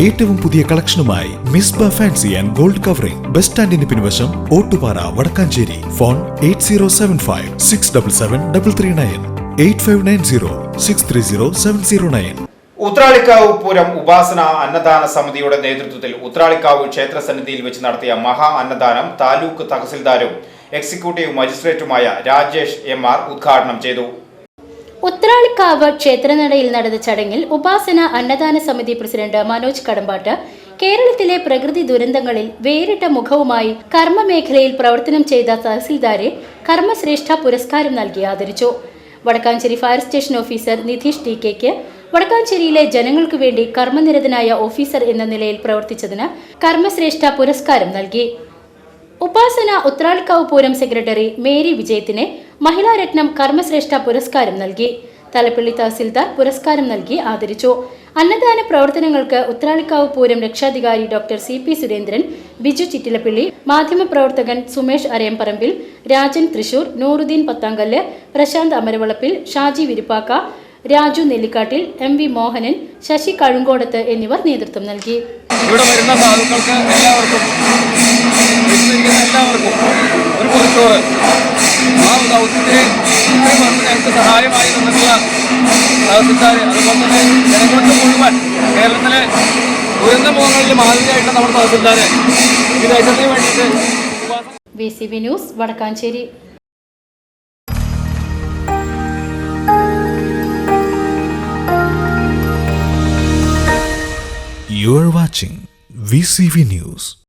ഏറ്റവും പുതിയ കളക്ഷനുമായി Misba fancy and gold covering. Bus സ്റ്റാൻഡിന് പിൻവശം Ottupara Wadakkanchery. Phone eight zero seven five six double seven double three nine. Eight five nine zero six three zero seven zero nine. Uthralikkavu Pooram ഉപാസന അന്നദാന സമിതിയുടെ നേതൃത്വത്തിൽ ഉത്രാളിക്കാവ് ക്ഷേത്ര സന്നിധിയിൽ വെച്ച് നടത്തിയ മഹാ അന്നദാനം താലൂക്ക് തഹസിൽദാരും എക്സിക്യൂട്ടീവ് മജിസ്ട്രേറ്റുമായ രാജേഷ് എം ആർ ഉദ്ഘാടനം ചെയ്തു. ഉത്രാളിക്കാവ് ക്ഷേത്രനടയിൽ നടന്ന ചടങ്ങിൽ ഉപാസന അന്നദാന സമിതി പ്രസിഡന്റ് മനോജ് കടമ്പാട്ട് കേരളത്തിലെ പ്രകൃതി ദുരന്തങ്ങളിൽ വേറിട്ട മുഖവുമായി കർമ്മമേഖലയിൽ പ്രവർത്തനം ചെയ്ത തഹസിൽദാരെ കർമ്മശ്രേഷ്ഠ പുരസ്കാരം നൽകി ആദരിച്ചു. Vadakkanchery fire station officer Nidheesh T കെക്ക് വടക്കാഞ്ചേരിയിലെ ജനങ്ങൾക്കു വേണ്ടി കർമ്മനിരതനായ ഓഫീസർ എന്ന നിലയിൽ പ്രവർത്തിച്ചതിന് കർമ്മശ്രേഷ്ഠ പുരസ്കാരം നൽകി. ഉപാസന ഉത്രാളിക്കാവ് പൂരം സെക്രട്ടറി മേരി വിജയത്തിന് മഹിളാരത്നം കർമ്മശ്രേഷ്ഠ പുരസ്കാരം നൽകി. തലപ്പള്ളി തഹസിൽദാർ പുരസ്കാരം നൽകി ആദരിച്ചു. അന്നദാന പ്രവർത്തനങ്ങൾക്ക് ഉത്രാളിക്കാവ് പൂരം രക്ഷാധികാരി doctor C P Surendran Biju Chittilappally മാധ്യമപ്രവർത്തകൻ സുമേഷ് അരയംപറമ്പിൽ രാജൻ തൃശൂർ നൂറുദ്ദീൻ പത്താങ്കല്ല് പ്രശാന്ത് അമരവളപ്പിൽ ഷാജി വിരുപ്പാക്ക രാജു നെല്ലിക്കാട്ടിൽ എം വി മോഹനൻ ശശി കഴുങ്കോടത്ത് എന്നിവർ നേതൃത്വം നൽകി. ഇവിടെ വരുന്ന എല്ലാവർക്കും എല്ലാവർക്കും ഒരു ദൗത്യത്തെ ഇത്രയും വർഷം ഞങ്ങൾക്ക് സഹായമായി നിന്നിട്ടുള്ള തഹസിൽദാർ അതുപോലെ തന്നെ ജനങ്ങൾക്ക് മുഴുവൻ കേരളത്തിലെ ദുരന്ത മുഖങ്ങളിൽ നമ്മുടെ തഹസിൽദാരെ ഈ ദേശത്തിന് വേണ്ടിയിട്ട് V C B news Vadakkanchery You are watching VCV News.